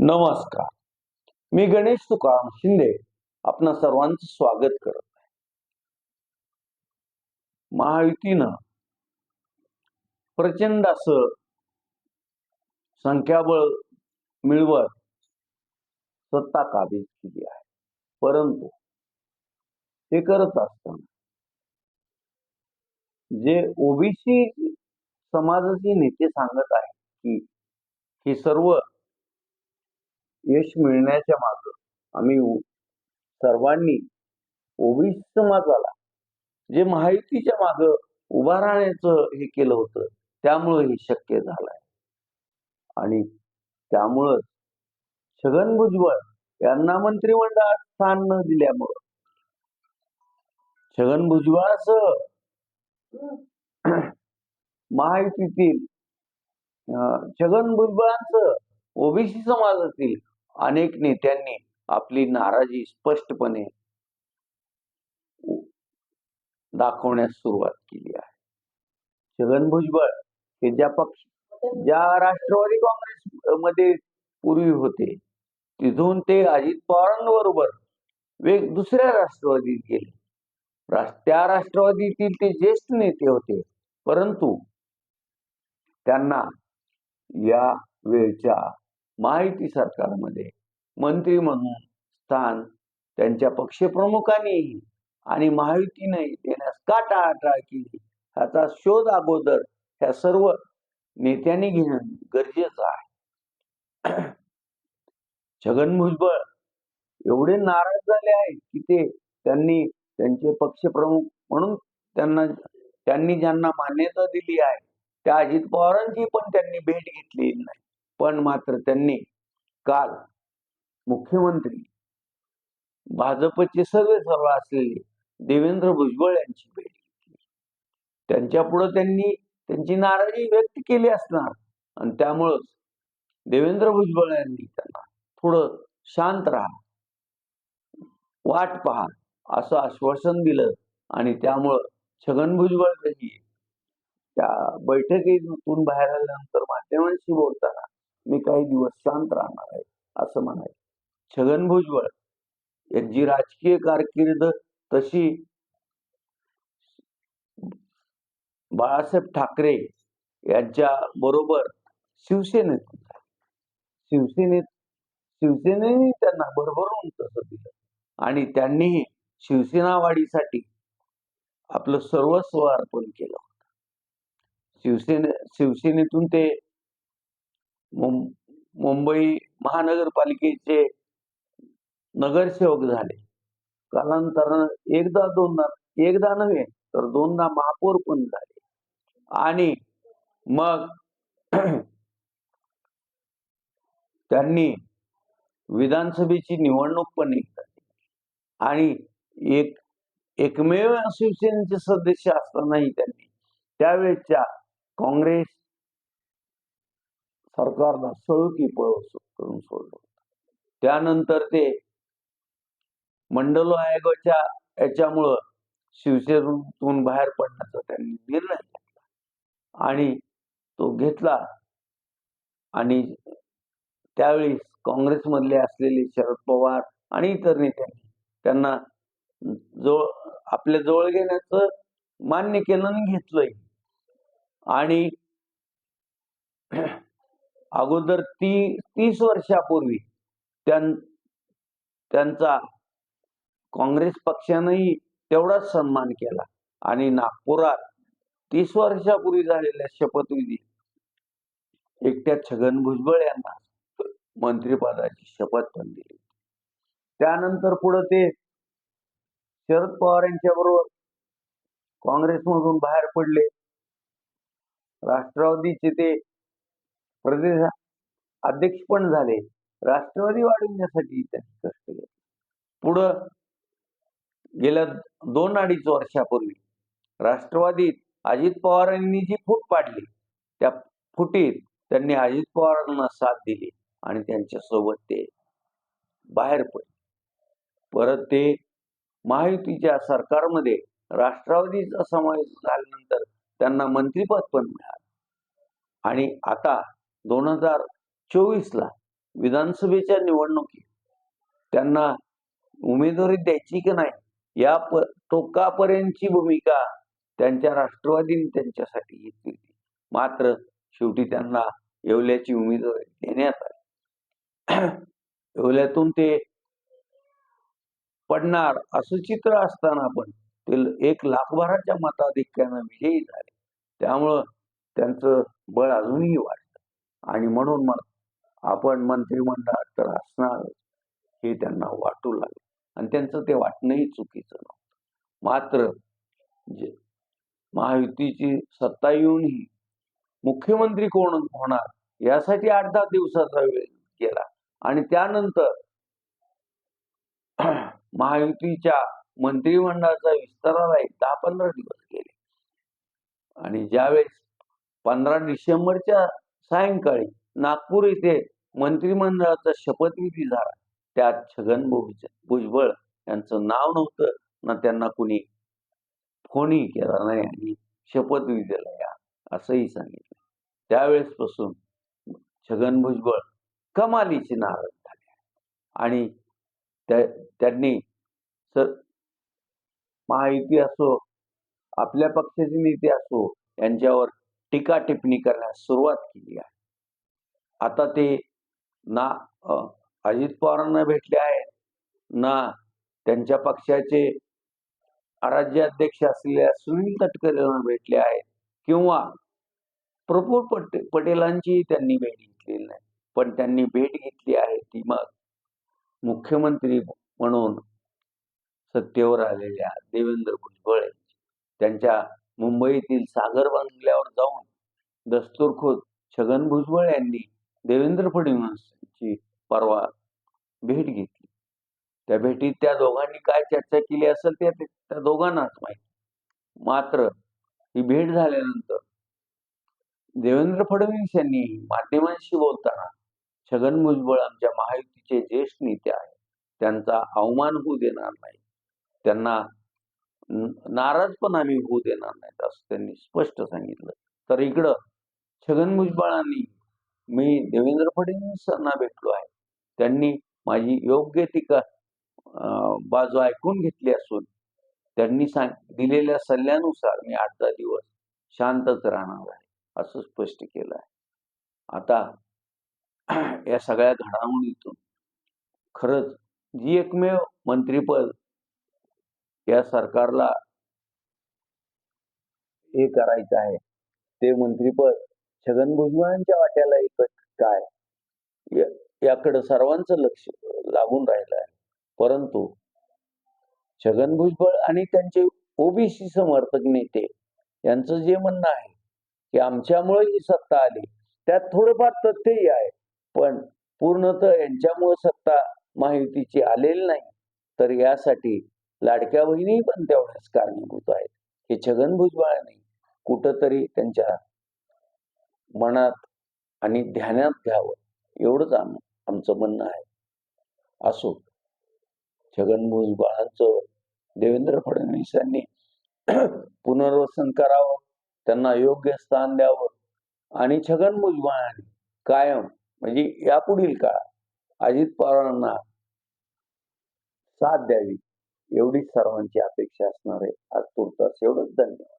नमस्कार. मी गणेश तुकाराम शिंदे आपणा सर्वांचं स्वागत करत आहे. महायुतीनं प्रचंड असं संख्याबळ मिळवत सत्ता काबीज केली आहे. परंतु हे करत असताना जे ओबीसी समाजाचे नेते सांगत आहेत की हे सर्व यश मिळण्याच्या माग आम्ही सर्वांनी ओबीसी समाजाला जे माहितीच्या माग उभा राहण्याचं हे केलं होतं त्यामुळे हे शक्य झालंय. आणि त्यामुळं छगन भुजबळ यांना मंत्रिमंडळात स्थान न दिल्यामुळं छगन भुजबळाचं महायुतीतील छगन भुजबळांचं ओबीसी समाजातील अनेक नेत्यांनी आपली नाराजी स्पष्टपणे दाखवण्यास सुरुवात केली आहे. छगन भुजबळ हे ज्या पक्ष ज्या राष्ट्रवादी काँग्रेस मध्ये पूर्वी होते तिथून ते अजित पवारांबरोबर वेग दुसऱ्या राष्ट्रवादीत गेले. त्या राष्ट्रवादीतील ते ज्येष्ठ नेते होते परंतु त्यांना या वेळच्या माहिती सरकारमध्ये मंत्री म्हणून स्थान त्यांच्या पक्षप्रमुखांनी आणि महायुतीने देण्यास का टाळाटाळ केली. ह्याचा शोध अगोदर ह्या सर्व नेत्यांनी घेणं गरजेचं आहे. छगन भुजबळ एवढे नाराज झाले आहेत की ते त्यांनी त्यांचे पक्षप्रमुख म्हणून त्यांना त्यांनी ज्यांना मान्यता दिली आहे त्या अजित पवारांची पण त्यांनी भेट घेतली नाही. पण मात्र त्यांनी काल मुख्यमंत्री. भाजपचे सर्वे सर्व असलेले देवेंद्र भुजबळ यांची भेट घेतली. त्यांच्या पुढे त्यांनी त्यांची नाराजी व्यक्त केली असणार. आणि त्यामुळंच देवेंद्र भुजबळ यांनी त्यांना थोडं शांत राहा. वाट पहा असं आश्वासन दिलं आणि त्यामुळं छगन भुजबळ त्यांनी त्या बैठकीतून बाहेर आल्यानंतर माध्यमांशी बोलताना मी काही दिवस शांत राहणार आहे असं म्हणाले छगन भुजबळ यांची राजकीय कारकीर्द तशी बाळासाहेब ठाकरे यांच्या बरोबर शिवसेनेत शिवसेनेत शिवसेनेने त्यांना भरभरून तसं दिलं. आणि त्यांनीही शिवसेना वाढीसाठी आपलं सर्वस्व अर्पण केलं होतं. शिवसेने शिवसेनेतून ते मुं- मुंबई महानगरपालिकेचे नगरसेवक झाले. कालांतरानं एकदा दोनदा एकदा नव्हे तर दोनदा महापौर पण झाले. आणि मग त्यांनी विधानसभेची निवडणूक पण एकदा आणि एक एकमेव शिवसेनेचे सदस्य असतानाही त्यांनी त्यावेळेच्या काँग्रेस सरकारला सळुकी पळवस करून सोडलं त्यानंतर ते मंडल आयोगाच्या याच्यामुळं शिवसेनेतून बाहेर पडण्याचा त्यांनी निर्णय घेतला. आणि तो घेतला. आणि त्यावेळी काँग्रेसमधले असलेले शरद पवार आणि इतर नेत्यांनी त्यांना जवळ आपल्या जवळ घेण्याचं मान्य केलं आणि घेतलंय. आणि अगोदर ती तीस वर्षापूर्वी त्यांचा काँग्रेस पक्षानंही तेवढाच सन्मान केला. आणि नागपुरात तीस वर्षापूर्वी झालेल्या शपथविधी एकट्या छगन भुजबळ यांना मंत्रिपदाची शपथ पण दिली त्यानंतर पुढे ते शरद पवार यांच्या बरोबर काँग्रेसमधून बाहेर पडले. राष्ट्रवादीचे ते प्रदेश अध्यक्ष पण झाले. राष्ट्रवादी वाढवण्यासाठी त्यांनी कष्ट घेतले. पुढं गेल्या दोन अडीच वर्षापूर्वी राष्ट्रवादीत अजित पवारांनी जी फूट पाडली त्या फुटीत त्यांनी अजित पवारांना साथ दिली आणि त्यांच्यासोबत ते बाहेर पडले. परत ते महायुतीच्या सरकारमध्ये राष्ट्रवादीचा समावेश झाल्यानंतर त्यांना मंत्रिपद पण मिळालं. आणि आता दोन हजार चोवीस ला विधानसभेच्या निवडणुकीत त्यांना उमेदवारी द्यायची की नाही या प टोकापर्यंतची भूमिका त्यांच्या राष्ट्रवादीने त्यांच्यासाठी घेतली होती. मात्र शेवटी त्यांना येवल्याची उमेदवारी देण्यात आली. येवल्यातून ते पडणार असं चित्र असताना पण ते एक लाखभराच्या मताधिक्यानं विजयी झाले. त्यामुळं त्यांचं बळ अजूनही वाढलं आणि म्हणून मग आपण मंत्रिमंडळात तर असणार हे त्यांना वाटू लागले. आणि त्यांचं ते वाटणंही चुकीचं नव्हतं. मात्र जे महायुतीची सत्ता येऊनही मुख्यमंत्री कोण होणार यासाठी आठ दहा दिवसाचा वेळ गेला. आणि त्यानंतर महायुतीच्या मंत्रिमंडळाचा विस्ताराला एक दहा पंधरा दिवस गेले. आणि ज्यावेळेस पंधरा डिसेंबरच्या सायंकाळी नागपूर येथे मंत्रिमंडळाचा शपथविधी झाला त्यात छगन भुज भुजबळ यांचं नाव नव्हतं ना त्यांना कुणी फोनही केला नाही आणि शपथविधीला या असंही सांगितलं. त्यावेळेसपासून छगन भुजबळ कमालीचे नाराज झाले आणि त्या त्यांनी सर महायुती असो आपल्या पक्षाचे नेते असो यांच्यावर टीका टिप्पणी करण्यास सुरुवात केली आहे. आता ते ना अजित पवारांना भेटले आहेत ना त्यांच्या पक्षाचे राज्याध्यक्ष असलेल्या सुनील तटकरेंना भेटले आहेत किंवा प्रफुल पटे पटेलांची त्यांनी भेट घेतलेली नाही. पण त्यांनी भेट घेतली आहे ती मग मुख्यमंत्री म्हणून सत्तेवर आलेल्या देवेंद्र भुजबळ यांची. त्यांच्या मुंबईतील सागर बंगल्यावर जाऊन दस्तूरखोद छगन भुजबळ यांनी देवेंद्र फडणवीसांची परवा भेट घेतली. त्या भेटीत त्या दोघांनी काय चर्चा केली असेल ते त्या दोघांनाच माहिती. मात्र ही भेट झाल्यानंतर देवेंद्र फडणवीस यांनी माध्यमांशी बोलताना छगन भुजबळ आमच्या महायुतीचे ज्येष्ठ नेते आहेत. त्यांचा अवमान होऊ देणार नाही. त्यांना नाराज पण आम्ही होऊ देणार नाहीत असं त्यांनी स्पष्ट सांगितलं. तर इकडं छगन भुजबळांनी मी देवेंद्र फडणवीसांना भेटलो आहे. त्यांनी माझी योग्य ती का बाजू ऐकून घेतली असून त्यांनी सांग दिलेल्या सल्ल्यानुसार मी आठ दहा दिवस शांतच राहणार आहे असं स्पष्ट केलं आहे. आता या सगळ्या घडामोडीतून खरंच जी एकमेव मंत्रीपद या सरकारला हे करायचं आहे ते मंत्रीपद छगन भुजबळांच्या वाट्याला येतं काय? याकडं सर्वांचं लक्ष लागून राहिलं आहे. परंतु छगन भुजबळ आणि त्यांचे ओबीसी समर्थक नेते यांचं जे म्हणणं आहे की आमच्यामुळे ही सत्ता आली त्यात थोडंफार तथ्यही आहे. पण पूर्णतः यांच्यामुळे सत्ता माहितीची आलेली नाही तर यासाठी लाडक्या बहिणी पण तेवढ्याच कारणीभूत आहेत. हे छगन भुजबळांनी कुठंतरी त्यांच्या मनात आणि ध्यानात घ्यावं एवढंच आम्ही आमचं म्हणणं आहे. असो छगन भुजबळांचं देवेंद्र फडणवीस यांनी पुनर्वसन करावं त्यांना योग्य स्थान द्यावं आणि छगन भुजबळांनी कायम म्हणजे यापुढील काळात अजित पवारांना साथ द्यावी एवढीच सर्वांची अपेक्षा असणार आहे. आज तुर्तास एवढंच धन्यवाद.